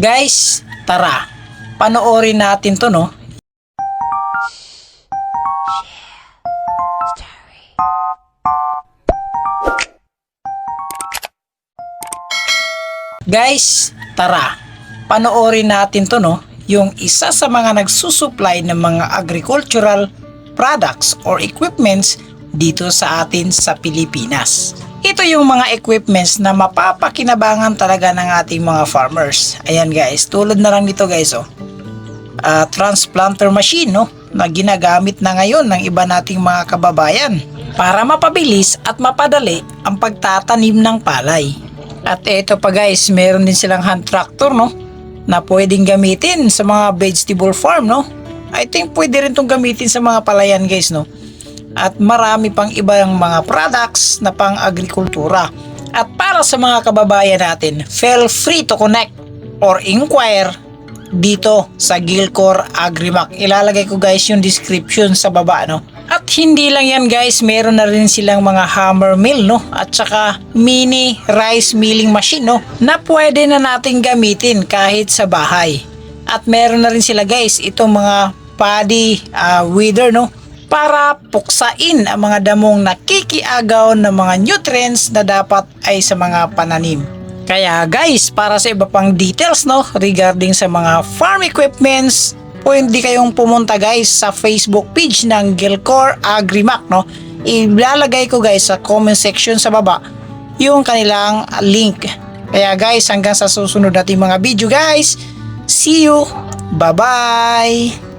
Guys, tara. Panoorin natin to, no? Guys, tara. Panoorin natin to, no? Yung isa sa mga nagsusupply ng mga agricultural products or equipments dito sa atin sa Pilipinas. Ito yung mga equipments na mapapakinabangan talaga ng ating mga farmers. Ayan guys, tulad na lang nito guys oh. Ah, transplanter machine no na ginagamit na ngayon ng iba nating mga kababayan para mapabilis at mapadali ang pagtatanim ng palay. At ito pa guys, meron din silang hand tractor no na pwedeng gamitin sa mga vegetable farm no. I think pwede rin tong gamitin sa mga palayan guys no at marami pang ibang mga products na pang agrikultura. At para sa mga kababayan natin, feel free to connect or inquire dito sa Gilcor Agrimac. Ilalagay ko guys yung description sa baba no. At hindi lang yan guys, meron na rin silang mga hammer mill no at saka mini rice milling machine no na pwede na nating gamitin kahit sa bahay. At meron na rin sila guys itong mga paddy ah, weeder no para puksain ang mga damong nakikiagaw ng mga nutrients na dapat ay sa mga pananim. Kaya guys, para sa iba pang details no regarding sa mga farm equipments, pwede kayong pumunta guys sa Facebook page ng Gilcor Agrimac no. Ilalagay ko guys sa comment section sa baba yung kanilang link. Kaya guys, hanggang sa susunod nating mga video guys. See you. Bye-bye.